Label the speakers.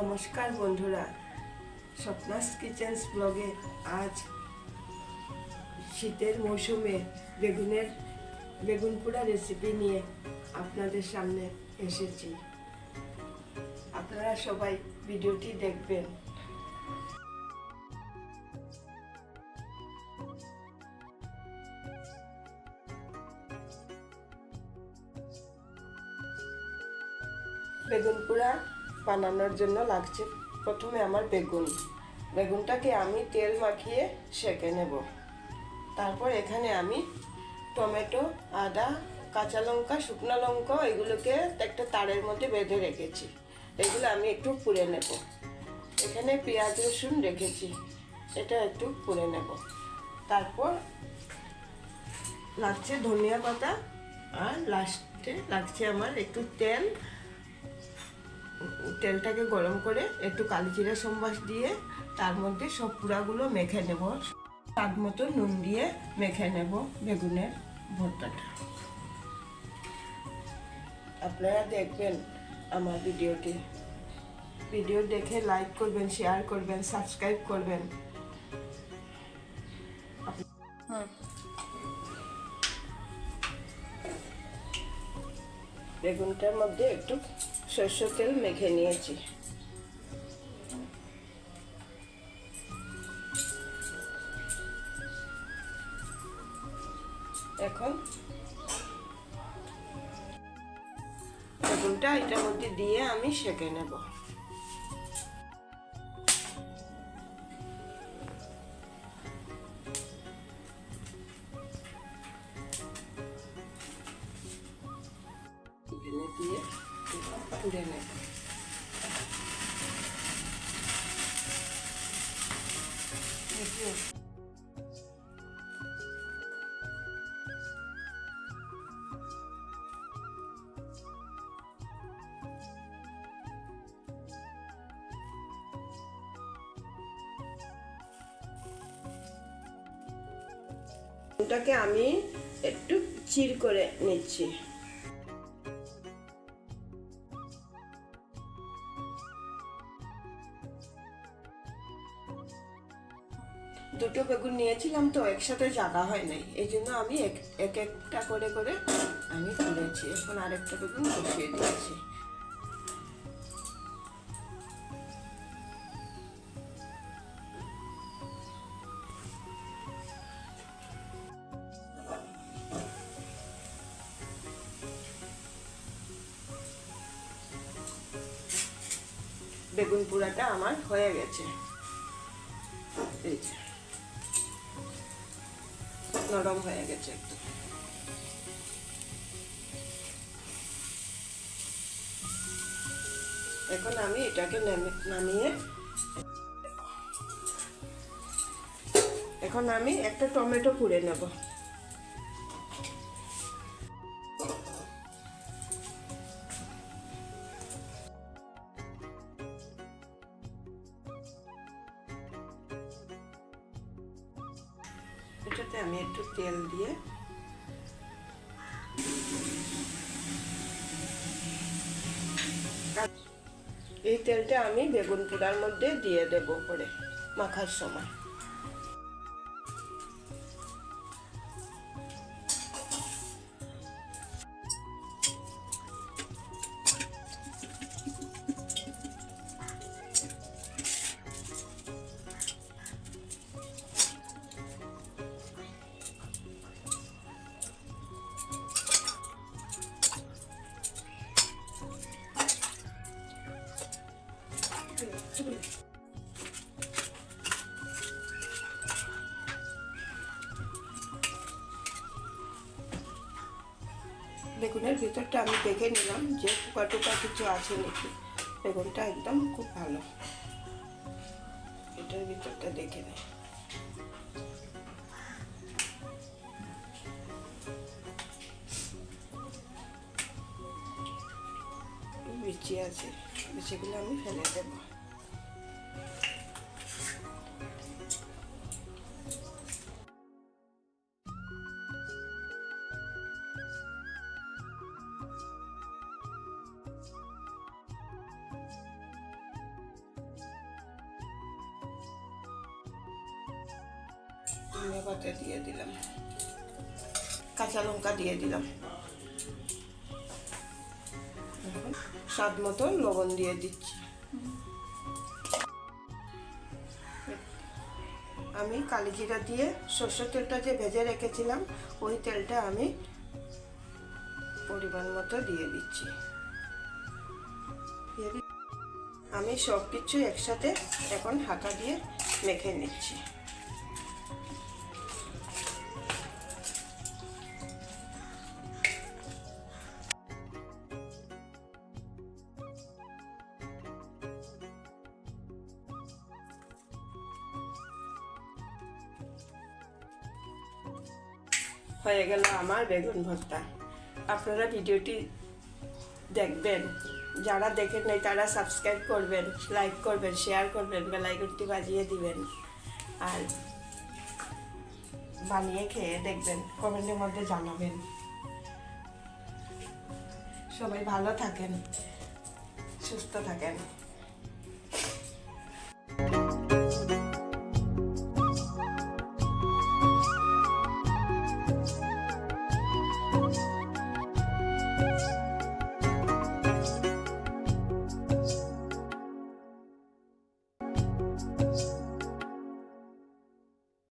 Speaker 1: নমস্কার বন্ধুরা, স্বপ্নাস কিচেন্স ব্লগে আজ শীতের মৌসুমে বেগুনের বেগুন পোড়া রেসিপি নিয়ে আপনাদের সামনে এসেছি। আপনারা সবাই ভিডিওটি দেখবেন। বেগুন পোড়া বানানোর জন্য লাগছে প্রথমে আমার বেগুন। বেগুনটাকে আমি তেল মাখিয়ে সেঁকে নেব। তারপর এখানে আমি টমেটো, আদা, কাঁচা লঙ্কা, শুকনো লঙ্কা এগুলোকে একটা তারের মধ্যে বেঁধে রেখেছি। এগুলো আমি একটু পুড়ে নেব। এখানে পেঁয়াজ, রসুন রেখেছি। এটা একটু পুড়ে নেব। তারপর লাগছে ধনিয়া পাতা আর লাস্টে লাগছে আমার একটু তেল। তেলটাকে গরম করে একটু কালি জিরা সম্বাস দিয়ে তার মধ্যে সব পুরাগুলো মেখে নেব। স্বাদ মতো নুন দিয়ে মেখে নেব বেগুনের ভর্তাটা। আপনারা দেখবেন আমার ভিডিওটি। ভিডিও দেখে লাইক করবেন শেয়ার করবেন সাবস্ক্রাইব করবেন। বেগুনটার মধ্যে একটু সর্ষ তেল মেখে নিয়েছি। এখন বেগুনটা এটার মধ্যে দিয়ে আমি সেঁকে নেব। ওটাকে আমি একটু চির করে নিচ্ছি। বেগুন নিয়েছিলাম তো একসাথে জাগা হয় নাই। এই জন্য আমি এক এক একটা করে করে আমি তুলেছি। এখন আরেকটা বেগুন বসিয়ে দিয়েছি। বেগুন পোড়াটা আমার হয়ে গেছে। এই নরম হয়ে গেছে একটু। এখন আমি এটাকে নেমে- নামিয়ে এখন আমি একটা টমেটো পুড়ে নেব। এটাতে আমি একটু তেল দিয়ে এই তেলটা আমি বেগুন পোড়ার মধ্যে দিয়ে দেব পরে মাখার সময়। বেগুনের ভিতরটা আমি দেখে নিলাম যে পোকা টোকা কিছু আছে নাকি। বেগুনটা একদম খুব ভালো। এটার ভিতরটা দেখে নেই বিচি আছে, বিচিগুলো আমি ফেলে দেবো। দিয়ে দিলাম। কাঁচা লঙ্কা দিয়ে দিলাম। স্বাদ মতো লবণ দিয়ে দিচ্ছি। আমি কালি জিরা দিয়ে সর্ষের তেলটা যে ভেজে রেখেছিলাম, ওই তেলটা আমি পরিমাণ মতো দিয়ে দিচ্ছি। আমি সব কিছু একসাথে এখন হাতা দিয়ে মেখে নিচ্ছি। হয়ে গেল আমার বেগুন ভর্তা। আপনারা ভিডিওটি দেখবেন। যারা দেখেন নাই, তারা সাবস্ক্রাইব করবেন লাইক করবেন শেয়ার করবেন বেলাইকনটি বাজিয়ে দিবেন। আর বানিয়ে খেয়ে দেখবেন কমেন্টের মধ্যে জানাবেন। সবাই ভালো থাকেন, সুস্থ থাকেন।